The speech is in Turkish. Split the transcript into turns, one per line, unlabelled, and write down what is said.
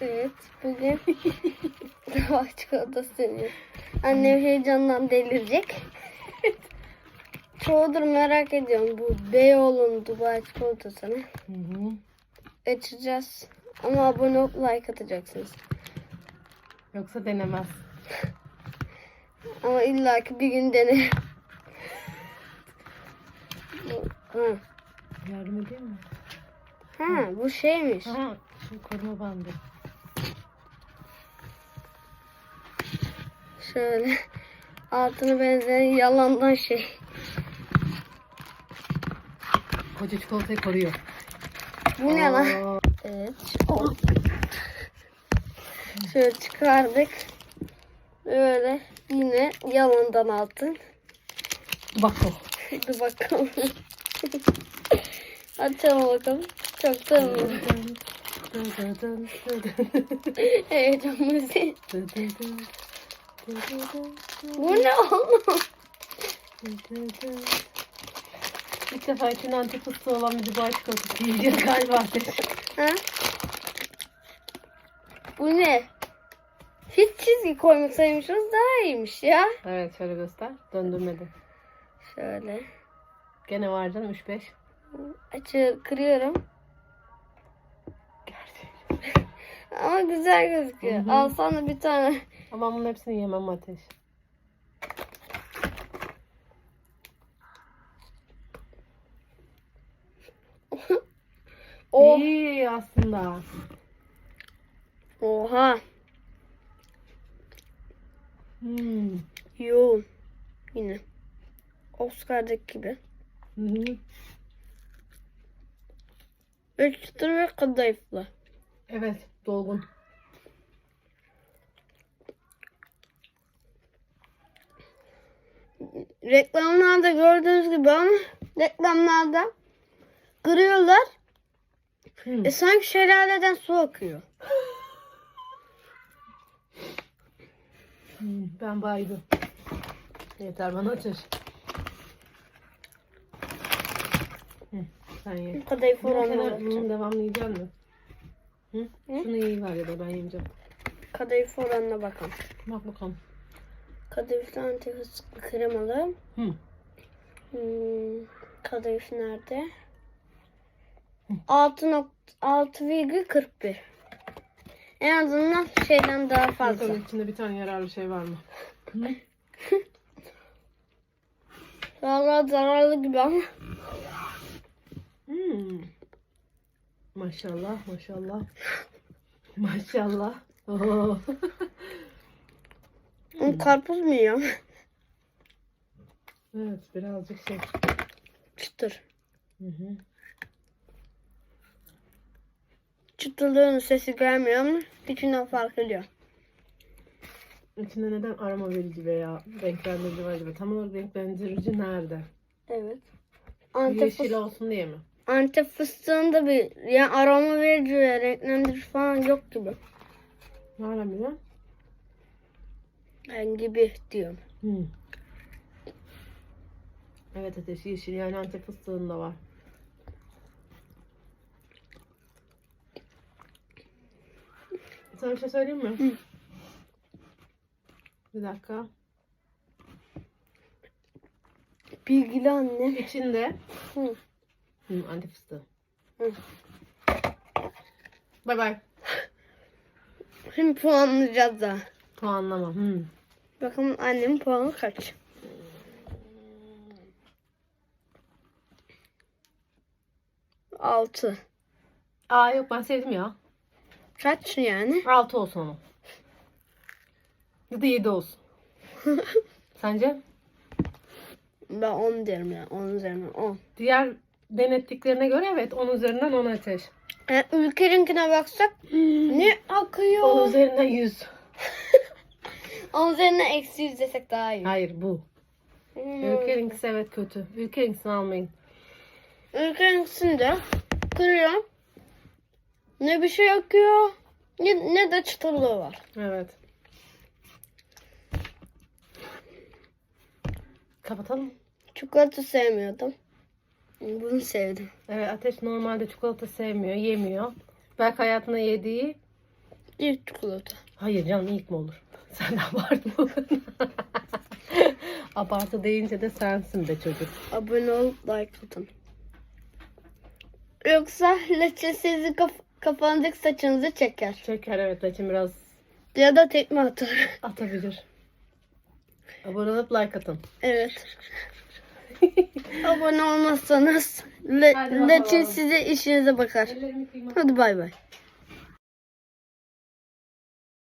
Evet, bugün Dubai çikolatası deniyor. Annem heyecandan delirecek. Çoğudur merak ediyorum bu Beyoğlu'nun Dubai çikolatasını.
Hı hı.
Açacağız. Ama abone olup like atacaksınız.
Yoksa denemez.
Ama illaki bir gün. Ha.
Yardım edeyim mi?
ha, bu şeymiş.
Aha, şu koruma bandı.
Şöyle altını benzeyen yalandan şey.
Koca çikolatayı koruyor.
Bu ne lan? Evet. Şöyle çıkardık. Böyle yine yalandan altın.
Bak o.
Hadi bakalım. Açalım bakalım. Çok tanıyorum. Heyecan müziği. Bu ne oğlum?
İlk defa içinde antep fıstığı olan bir Dubai çikolatası yiyeceğiz galiba Ateş.
Ha? Bu ne? Hiç çizgi koymasaymışız daha iyiymiş ya.
Evet şöyle göster. Döndürmedi.
Şöyle.
Gene var canım 3-5.
Açı kırıyorum.
Gerçekten.
Ama güzel gözüküyor.
Hı hı.
Alsana bir tane.
Ama bunun hepsini yemem Ateş.
Oh.
İyi aslında.
Oha.
Hmm.
Yoğun. Yine. Oscar'daki gibi.
Hı hı.
Ve çıtır ve kadayıflı.
Evet dolgun.
Reklamlarda gördüğünüz gibi ama reklamlarda kırıyorlar.
Hmm.
E sanki şelaleden su akıyor.
Hmm, ben baydım. Yeter bana. Hı, sen ye.
Kadayıf bakacağım.
bunun devamlı yiyecek misin? Hı?
Hı?
Şunu iyi ver ya da ben yemeyeceğim.
Kadayıf oranına bakalım.
Bak bakalım.
Kadayıflı antep fıstıklı kremalı.
Hı.
Hmm, kadayıf nerede? 6.6,41 En azından şeyden daha fazla.
Bakalım içinde bir tane yararlı şey var mı? Hı?
Valla zararlı gibi ama.
Hmm. Maşallah maşallah. Maşallah. Oo.
Oğlum Karpuz mu yiyorum?
evet birazcık şey.
Çıtır.
Hı hı.
Çıtırlığının sesi gelmiyor ama içinden fark ediyor.
İçinde neden aroma verici veya renklendirici var acaba? Tam olarak renklendirici nerede?
Evet. Antep,
Yeşil
fıs-
olsun diye mi?
Antep fıstığında bir yani aroma verici ve renklendirici falan yok gibi.
Nereden biliyorsun?
Ben gibi diyorum.
Hmm. Evet ateş yeşil yani antep fıstığında var. Sana bir şey söyleyeyim mi?
Hı.
Bir dakika.
Bilgili anne.
İçinde
Hı.
Hı, antep fıstığı.
Hı.
Bay bay.
Şimdi puanlayacağız daha.
Puanlama. Hı.
Bakalım annemin puanı kaç? Altı.
Aa yok ben sevdim ya.
Kaç yani?
6 olsun ama. Ya da 7 olsun. Sence?
Ben 10 derim ya. 10 üzerinden 10.
Diğer denettiklerine göre evet 10 üzerinden 10 ateş.
Yani ülkeninkine baksak ne akıyor?
10 üzerinden 100.
10 üzerinden eksi 100 desek daha iyi.
Hayır bu.
Hmm.
Ülkeninkisi evet kötü. Ülkeninkisini almayın.
Ülkeninkisinde kırıyor. Ne bir şey akıyor ne, ne de çıtırlığı var.
Evet. Kapatalım.
Çikolata sevmiyordum. Bunu sevdim.
Evet Ateş normalde çikolata sevmiyor, yemiyor. Belki hayatında yediği
İlk çikolata.
Hayır canım ilk mi olur? Sen abartma. Abartı deyince de sensin be çocuk.
Abone ol, like atın. Yoksa leçe sizi kaf- kafanızdaki saçınızı çeker.
Çeker evet Laçin biraz
Ya da tekme atar.
atabilir. Abone olup like atın.
evet. Abone olmazsanız
bakalım.
leçin size işinize bakar. Hadi bay bay.